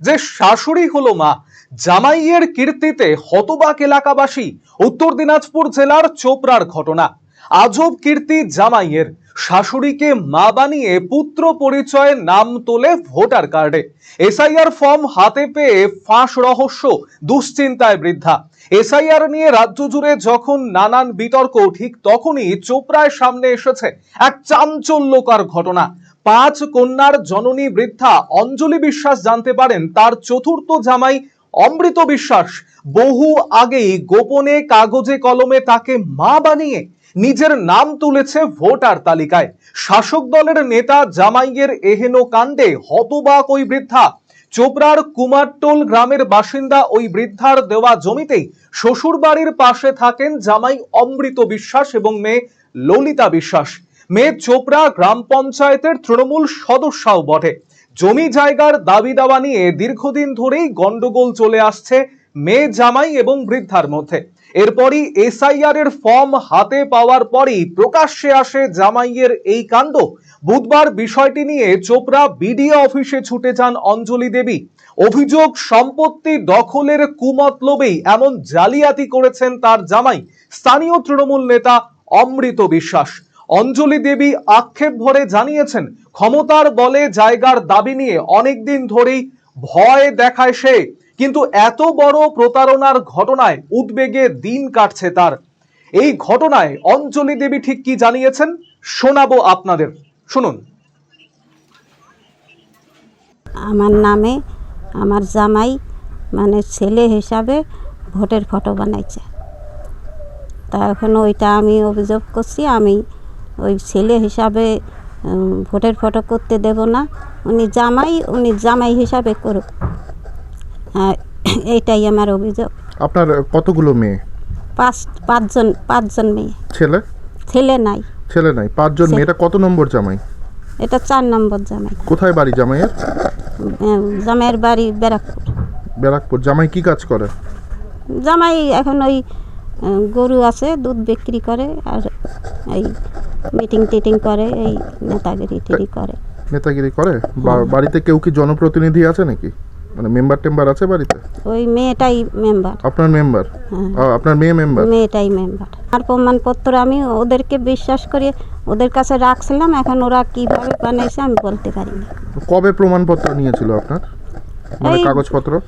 যে শাশুড়ি হলো মা, জামাইয়ের কীর্তিতে হতবাক এলাকাবাসী উত্তর দিনাজপুর জেলার চোপড়ার ঘটনা। আজব কীর্তি জামাইয়ের। শাশুড়িকে মা বানিয়ে পুত্র পরিচয়ে নাম তোলে ভোটার কার্ডে। এসআইআর ফর্ম হাতে পেয়ে ফাঁস রহস্য, দুশ্চিন্তায় বৃদ্ধা। এসআইআর নিয়ে রাজ্য জুড়ে যখন নানান বিতর্ক, ঠিক তখনই চোপড়ায় সামনে এসেছে এক চাঞ্চল্যকর ঘটনা। পাঁচ কন্যার জননী বৃদ্ধা অঞ্জলি বিশ্বাস জানতে পারেন, তার চতুর্থ জামাই অমৃত বিশ্বাস। বহু আগেই গোপনে কাগজে কলমে তাকে মা বানিয়ে নিজের নাম তুলেছে ভোটার তালিকায়। শাসক দলের নেতা জামাইয়ের এহেন কাণ্ডে হতবাক ওই বৃদ্ধা। চোপড়ার কুমারটোল গ্রামের বাসিন্দা ওই বৃদ্ধার দেওয়া জমিতেই শ্বশুর বাড়ির পাশে থাকেন জামাই অমৃত বিশ্বাস এবং মেয়ে ললিতা বিশ্বাস। মেয়ে চোপড়া গ্রাম পঞ্চায়েতের তৃণমূল সদস্যও বটে। জমি জায়গার দাবি দাওয়া নিয়ে দীর্ঘদিন ধরেই গন্ডগোল চলে আসছে মেয়ে জামাই এবং বৃদ্ধার মধ্যে। এরপরই এসআইআর এর ফর্ম হাতে পাওয়ার পরই প্রকাশ্যে আসে জামাইয়ের এই কাণ্ড। বুধবার বিষয়টি নিয়ে চোপড়া বিডিও অফিসে ছুটে যান অঞ্জলি দেবী। অভিযোগ, সম্পত্তি দখলের কুমতলবেই এমন জালিয়াতি করেছেন তার জামাই। স্থানীয় তৃণমূল নেতা অমৃত বিশ্বাস। অঞ্জলি দেবী আক্ষেপ ভরে জানিয়েছেন, ক্ষমতার বলে জায়গার দাবি নিয়ে অনেকদিন ধরেই ভয় দেখায় সে। কিন্তু এত বড় প্রতারণার ঘটনায় উদ্বেগে দিন কাটছে তার। এই ঘটনায় অঞ্জলি দেবী ঠিক কি জানিয়েছেন, শোনাবো আপনাদের। শুনুন। আমার নামে আমার জামাই মানে ছেলে হিসাবে ভোটের ফটো বানাইছে। তা এখন ওইটা আমি অভিযোগ করছি, আমি ওই ছেলে হিসাবে ভোটের ফটো করতে দেব না। উনি জামাই উনি জামাই হিসাবে করুক। হ্যাঁ এইটাই আমার অভিযোগ। আপনার কতগুলো মেয়ে? পাঁচ পাঁচজন পাঁচজন মেয়ে। ছেলে? ছেলে নাই। ছেলে নাই। পাঁচজন ছে- মেয়েটা কত নম্বর জামাই? এটা চার নম্বর জামাই। কোথায় বাড়ি জামাইয়ের? জামাইয়ের বাড়ি ব্যারাকপুর। ব্যারাকপুর। জামাই কি কাজ করে? জামাই এখন ওই গরু আছে দুধ বিক্রি করে আর এই মিটিং টিটিং করে এই নেতাগিরি টিরি করে। নেতাগিরি করে? বাড়িতে কেউ কি জনপ্রতিনিধি আছে নাকি? মানে মেম্বার টেম্বার আছে বাড়িতে? ওই মেয়েটাই মেম্বার। আপনার মেম্বার? হ্যাঁ। আপনার মেয়ে মেম্বার? মেয়েটাই মেম্বার। আর প্রমাণপত্র আমি ওদেরকে বিশ্বাস করে ওদের কাছে রাখছিলাম এখন ওরা কীভাবে বানাইছে আমি বলতে পারি না। কবে প্রমাণপত্র নিয়েছিল আপনার? মানে কাগজপত্র?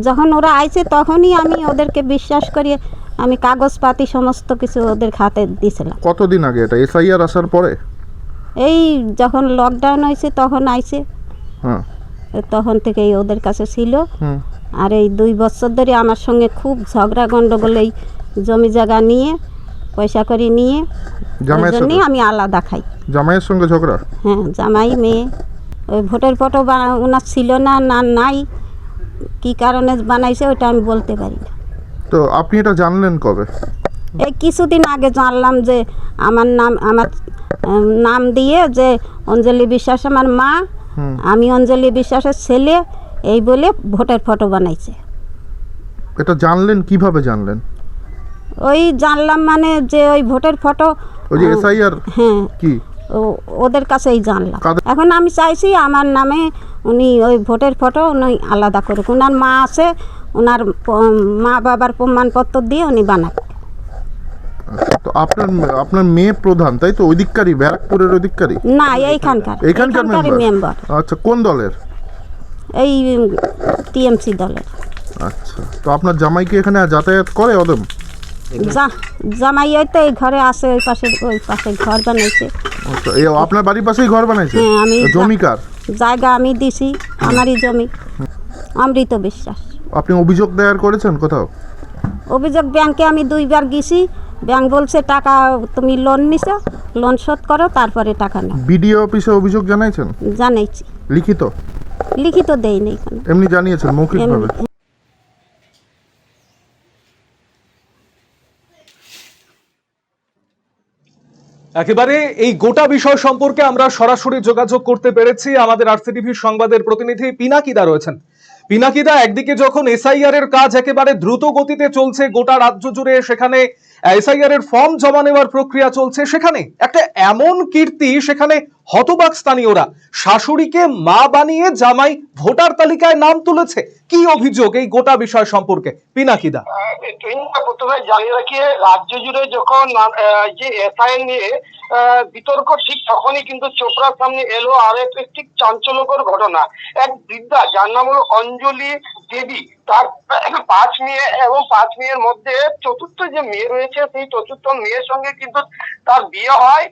যখন ওরা আইছে তখনই আমি ওদেরকে বিশ্বাস করিয়ে আমি কাগজপাতি সমস্ত কিছু ওদের হাতে দিয়েছিলাম কতদিন আগে এটা? এসআইআর আসার পরে? এই যখন লকডাউন হয়েছে তখন আইছে। হ্যাঁ। তখন থেকেই ওদের কাছে ছিল। হুম। আর এই দুই বছর ধরে আমার সঙ্গে খুব ঝগড়া গন্ডগোল এই জমি জায়গা নিয়ে পয়সা করে নিয়ে জন্যই আমি আলাদা খাই। জামাইয়ের সঙ্গে ঝগড়া? হ্যাঁ জামাই মেয়ে। ওই ভোটের ফটো ওনার ছিল না না নাই। কি কারণে বানাইছে ওটা আমি বলতে পারি না। তো আপনি এটা জানলেন কবে? এই কিছুদিন আগে জানলাম যে আমার নাম আমার নাম দিয়ে যে অঞ্জলি বিশ্বাস আমার মা আমি অঞ্জলি বিশ্বাসের ছেলে এই বলে ভোটের ফটো বানাইছে। এটা জানলেন কীভাবে জানলেন? ওই জানলাম মানে যে ওই ভোটের ফটো ওই যে এসআইআর হ্যাঁ। কি? ওদের কাছেই জানলাম। এখন আমি চাইছি আমার নামে উনি ওই ভোটের ফটো উনি আলাদা করুক। ওনার মা আছে ওনার মা বাবার প্রমাণপত্র দিয়ে উনি বানাক আচ্ছা, তো আপনার আপনার মেয়ে প্রধান তাই তো? ওইদিককারই ব্যারাকপুরের ওইদিককারই? না এইখানকার। এইখানকার মেম্বার আচ্ছা কোন দলের? এই টিএমসি দলের। আচ্ছা তো আপনার জামাই কি এখানে যাতায়াত করে অদম জামাই তো এই ঘরে আসে ওই পাশে ওই পাশে ঘর বানাইছে। আচ্ছা এই আপনার বাড়ির পাশেই ঘর বানাইছে? হ্যাঁ, আমি- জমিকার জায়গা আমি দিছি আমারই জমি। অমৃত বিশ্বাস। আপনি অভিযোগ দায়ের করেছেন কোথাও? অভিযোগ ব্যাংকে আমি দুইবার গেছি। ব্যাংক বলছে টাকা তুমি লোন নিছো লোন শোধ করো তারপরে টাকা নাও। বিডিও অফিসে অভিযোগ জানাইছেন? জানাইছি। লিখিত? লিখিত দেই নেই কোনো এমনি জানিয়েছেন মৌখিকভাবে। একেবারে এই গোটা বিষয় সম্পর্কে আমরা সরাসরি যোগাযোগ করতে পেরেছি। আমাদের আরসিটিভি সংবাদের প্রতিনিধি পিনাকিদা রয়েছেন। পিনাকিদা একদিকে যখন এসআইআর এর কাজ একেবারে দ্রুত গতিতে চলছে গোটা রাজ্য জুড়ে সেখানে এসআইআর এর ফর্ম জমা নেওয়ার প্রক্রিয়া চলছে। সেখানে একটা এমন কীর্তি, সেখানে হতবাক স্থানীয়রা শাশুড়িকে মা বানিয়ে জামাই ভোটার তালিকায় নাম তুলেছে। কি অভিযোগ এই গোটা বিষয় সম্পর্কে? পিনাকিদা। প্রথমে জানিয়ে রাখি রাজ্য জুড়ে যখন যে এসআই নিয়ে বিতর্ক ঠিক তখনই কিন্তু চোপড়ার সামনে এলো আর একটি চাঞ্চল্যকর ঘটনা। এক বৃদ্ধা যার নাম হলো অঞ্জলি দেবী। তার পাঁচ মেয়ে এবং পাঁচ মেয়ের মধ্যে চতুর্থ যে মেয়ে রয়েছে, সেই চতুর্থ মেয়ের সঙ্গে কিন্তু তার বিয়ে হয়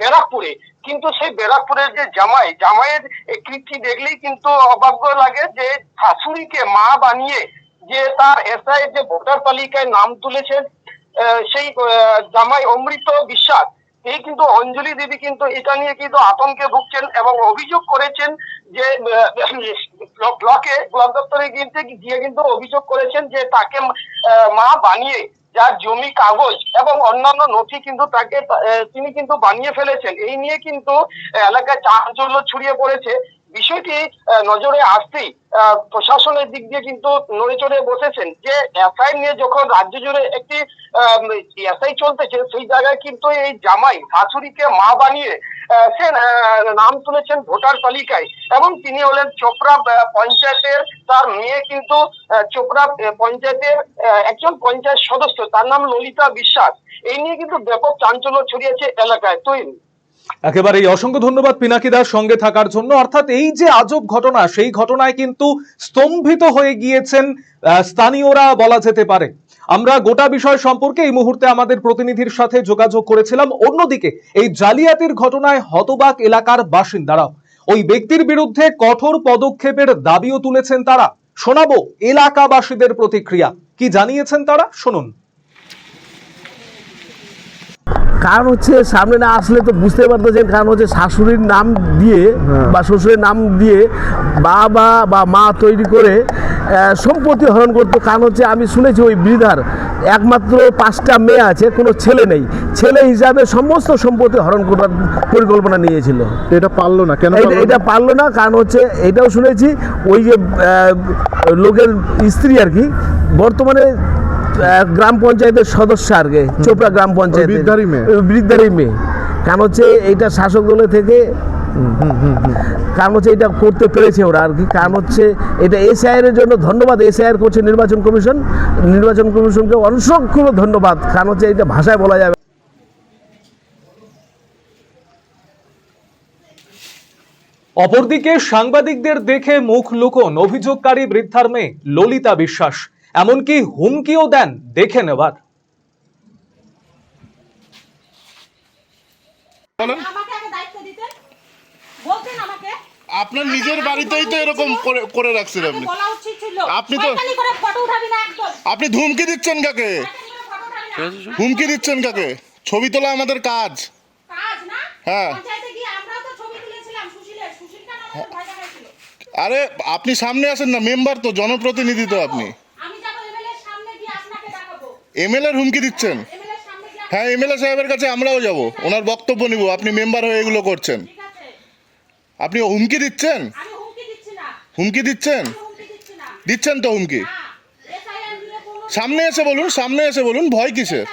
ব্যারাকপুরে। কিন্তু সেই ব্যারাকপুরের যে জামাই, জামাইয়ের কীর্তি দেখলেই কিন্তু অবাক লাগে যে শাশুড়িকে মা বানিয়ে যে তার এসআই যে ভোটার তালিকায় নাম তুলেছেন সেই জামাই অমৃত বিশ্বাস। এই কিন্তু অঞ্জলি দেবী কিন্তু এটা নিয়ে কিন্তু আতঙ্কে ভুগছেন এবং অভিযোগ করেছেন যে ব্লকে ব্লক দপ্তরে কিন্তু গিয়ে কিন্তু অভিযোগ করেছেন যে তাকে মা বানিয়ে যার জমি কাগজ এবং অন্যান্য নথি কিন্তু তাকে তিনি কিন্তু বানিয়ে ফেলেছেন। এই নিয়ে কিন্তু এলাকায় চাঞ্চল্য ছড়িয়ে পড়েছে। বিষয়টি নজরে আসতেই প্রশাসনের দিক দিয়ে কিন্তু নড়ে চড়ে বসেছেন যে এসআই নিয়ে যখন রাজ্য জুড়ে একটি এসআই চলতেছে, সেই জায়গায় কিন্তু এই জামাই শাশুড়িকে মা বানিয়ে সে নাম তুলেছেন ভোটার তালিকায়। এবং তিনি হলেন চোপড়া পঞ্চায়েতের তার মেয়ে কিন্তু চোপড়া পঞ্চায়েতের একজন পঞ্চায়েত সদস্য, তার নাম ললিতা বিশ্বাস। এই নিয়ে কিন্তু ব্যাপক চাঞ্চল্য ছড়িয়েছে এলাকায়। তৈরি একেবারে অসংখ্য ধন্যবাদ পিনাকিদার সঙ্গে থাকার জন্য। অর্থাৎ এই যে আজব ঘটনা, সেই ঘটনায় কিন্তু স্তম্ভিত হয়ে গিয়েছেন স্থানীয়রা বলা যেতে পারে। আমরা গোটা বিষয় সম্পর্কে এই মুহূর্তে আমাদের প্রতিনিধির সাথে যোগাযোগ করেছিলাম। অন্যদিকে, এই জালিয়াতির ঘটনায় হতবাক এলাকার বাসিন্দারাও। ওই ব্যক্তির বিরুদ্ধে কঠোর পদক্ষেপের দাবিও তুলেছেন তারা। শোনাবো এলাকাবাসীদের প্রতিক্রিয়া। কি জানিয়েছেন তারা? শুনুন। কারণ হচ্ছে সামনে না আসলে তো বুঝতে পারতেছেন কারণ হচ্ছে শাশুড়ির নাম দিয়ে বা শ্বশুরের নাম দিয়ে বাবা বা মা তৈরি করে সম্পত্তি হরণ করতো। কারণ হচ্ছে আমি শুনেছি ওই বৃদ্ধার একমাত্র পাঁচটা মেয়ে আছে কোনো ছেলে নেই। ছেলে হিসাবে সমস্ত সম্পত্তি হরণ করার পরিকল্পনা নিয়েছিল। এটা পারল না কেন এটা- পারল না? কারণ হচ্ছে এটাও শুনেছি ওই যে লোকের স্ত্রী আর কি বর্তমানে গ্রাম পঞ্চায়েতের সদস্য আর কি চোপড়া গ্রাম পঞ্চায়েত বৃদ্ধারই মেয়ে? কারণ হচ্ছে এইটা শাসক দলের থেকে কারণ হচ্ছে এটা করতে পেরেছে ওরা আর কি। কারণ হচ্ছে এটা এসআইআর এর জন্য ধন্যবাদ এসআইআর করছে নির্বাচন কমিশন। নির্বাচন কমিশনকে অসংখ্য ধন্যবাদ। কারণ হচ্ছে এটা ভাষায় বলা যাবে অপরদিকে সাংবাদিকদের দেখে মুখ লুকোন অভিযোগকারী বৃদ্ধার মেয়ে ললিতা বিশ্বাস। এমনকি হুমকিও দেন দেখে নেবার। বলেন আমাকে আগে দায়িত্ব দিতেন বলতেন আমাকে। আপনার নিজের বাড়িতেই তো এরকম করে করে রাখছেন আপনি। বলা উচিত ছিল। আপনি তো- শয়তানি করে ফটো উঠাবি না একদম। আপনি ধুমকি দিচ্ছেন কাকে? হুমকি দিচ্ছেন কাকে? ছবি তোলা আমাদের কাজ। কাজ হ্যাঁ। আরে আপনি সামনে আসেন না মেম্বার তো জনপ্রতিনিধি তো আপনি আমি যাব এমএলএ সামনে গিয়ে আপনাকে দেখাবো এমএলএর হুমকি দিচ্ছেন? হ্যাঁ এমএলএ সাহেবের কাছে আমরাও যাব। ওনার বক্তব্য নিব আপনি মেম্বার হয়ে এগুলো করছেন। আপনি হুমকি দিচ্ছেন? হুমকি দিচ্ছেন? দিচ্ছেন তো হুমকি? সামনে এসে বলুন সামনে এসে বলুন ভয় কিসের?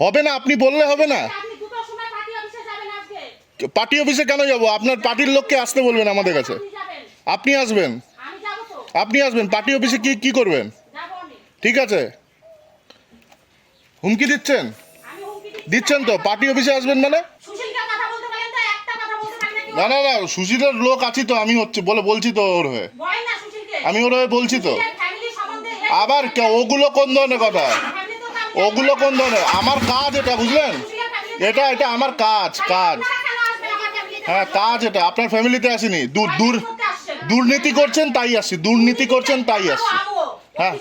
হবে না। আপনি বললে হবে না। পার্টি অফিসে কেন যাব? আপনার পার্টির লোককে আসতে বলবেন আমাদের কাছে। আপনি আসবেন। আপনি আসবেন। পার্টি অফিসে কি কি করবেন? ঠিক আছে। হুমকি দিচ্ছেন? দিচ্ছেন তো? পার্টি অফিসে আসবেন মানে? না না না সুশীলের লোক আছি তো আমি হচ্ছে বলে বলছি তো ওর হয়ে। আমি ওর হয়ে বলছি তো। আবার ওগুলো কোন ধরনের কথা? ওগুলো কোন ধরনের? আমার কাজ এটা বুঝলেন? এটা এটা আমার কাজ কাজ? হ্যাঁ কাজ এটা আপনার ফ্যামিলিতে আসেনি। দূর দূর দুর্নীতি করছেন তাই আসছি। দুর্নীতি করছেন তাই আসছি। হ্যাঁ।